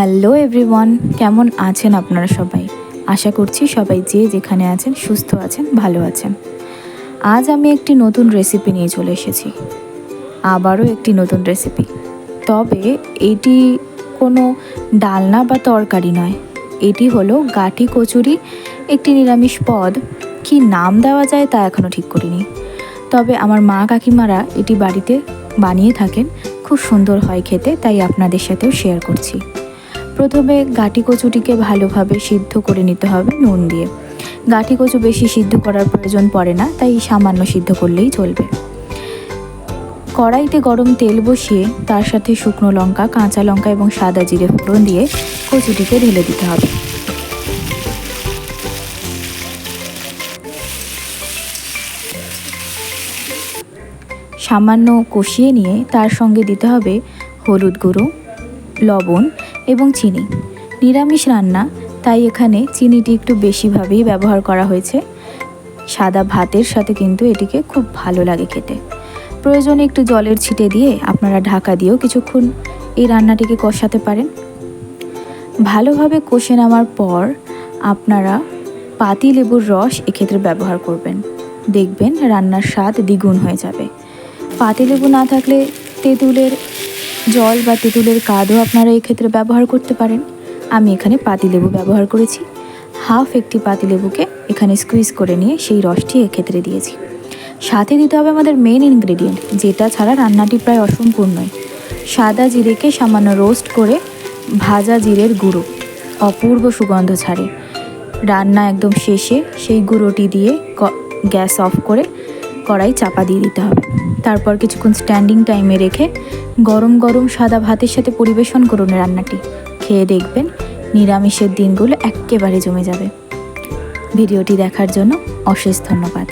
Hello everyone, কেমন আছেন আপনারা সবাই? আশা করছি সবাই যে যেখানে আছেন, সুস্থ আছেন, ভালো আছেন। আজ আমি একটি নতুন রেসিপি নিয়ে চলে এসেছি। আবারও একটি নতুন রেসিপি তবে এটি কোনো ডালনা বা তরকারি নয়। এটি হলো গাঠি কচুরি, একটি নিরামিষ পদ। কি নাম দেওয়া যায় তা এখনও ঠিক করিনি। তবে আমার মা কাকিমারা এটি বাড়িতে বানিয়ে থাকেন। খুব সুন্দর হয় খেতে, তাই আপনাদের সাথেও শেয়ার করছি। প্রথমে গাঁটি কচুটিকে ভালোভাবে সিদ্ধ করে নিতে হবে নুন দিয়ে। গাঁটি কচু বেশি সিদ্ধ করার প্রয়োজন পড়ে না, তাই সামান্য সিদ্ধ করলেই চলবে। কড়াইতে গরম তেল বসিয়ে তার সাথে শুকনো লঙ্কা, কাঁচা লঙ্কা এবং সাদা জিরে ফোড়ন দিয়ে কচুটিকে ঢেলে দিতে হবে। সামান্য কষিয়ে নিয়ে তার সঙ্গে দিতে হবে হলুদ গুঁড়ো লবণ এবং চিনি। নিরামিষ রান্না, তাই এখানে চিনিটি একটু বেশিভাবেই ব্যবহার করা হয়েছে। সাদা ভাতের সাথে কিন্তু এটিকে খুব ভালো লাগে খেতে। প্রয়োজনে একটু জলের ছিটে দিয়ে আপনারা ঢাকা দিয়েও কিছুক্ষণ এই রান্নাটিকে কষাতে পারেন। ভালোভাবে কষে নেওয়ার পর আপনারা পাতি লেবুর রস এক্ষেত্রে ব্যবহার করবেন। দেখবেন রান্নার স্বাদ দ্বিগুণ হয়ে যাবে। পাতিলেবু না থাকলে তেঁতুলের জল বা তেঁতুলের কাদও আপনারা এক্ষেত্রে ব্যবহার করতে পারেন। আমি এখানে পাতিলেবু ব্যবহার করেছি। হাফ একটি পাতিলেবুকে এখানে স্কুইজ করে নিয়ে সেই রসটি এক্ষেত্রে দিয়েছি। সাথে দিতে হবে আমাদের মেন ইনগ্রেডিয়েন্ট যেটা ছাড়া রান্নাটি প্রায় অসম্পূর্ণই সাদা জিরেকে সামান্য রোস্ট করে ভাজা জিরের গুঁড়ো, অপূর্ব সুগন্ধ ছাড়ে। রান্না একদম শেষে সেই গুঁড়োটি দিয়ে গ্যাস অফ করে কড়াই চাপা দিয়ে দিতে হবে। তারপর কিছুক্ষণ স্ট্যান্ডিং টাইমে রেখে গরম গরম সাদা ভাতের সাথে পরিবেশন করুন রান্নাটি। খেয়ে দেখবেন নিরামিষের দিনগুলো একেবারে জমে যাবে। ভিডিওটি দেখার জন্য অশেষ ধন্যবাদ।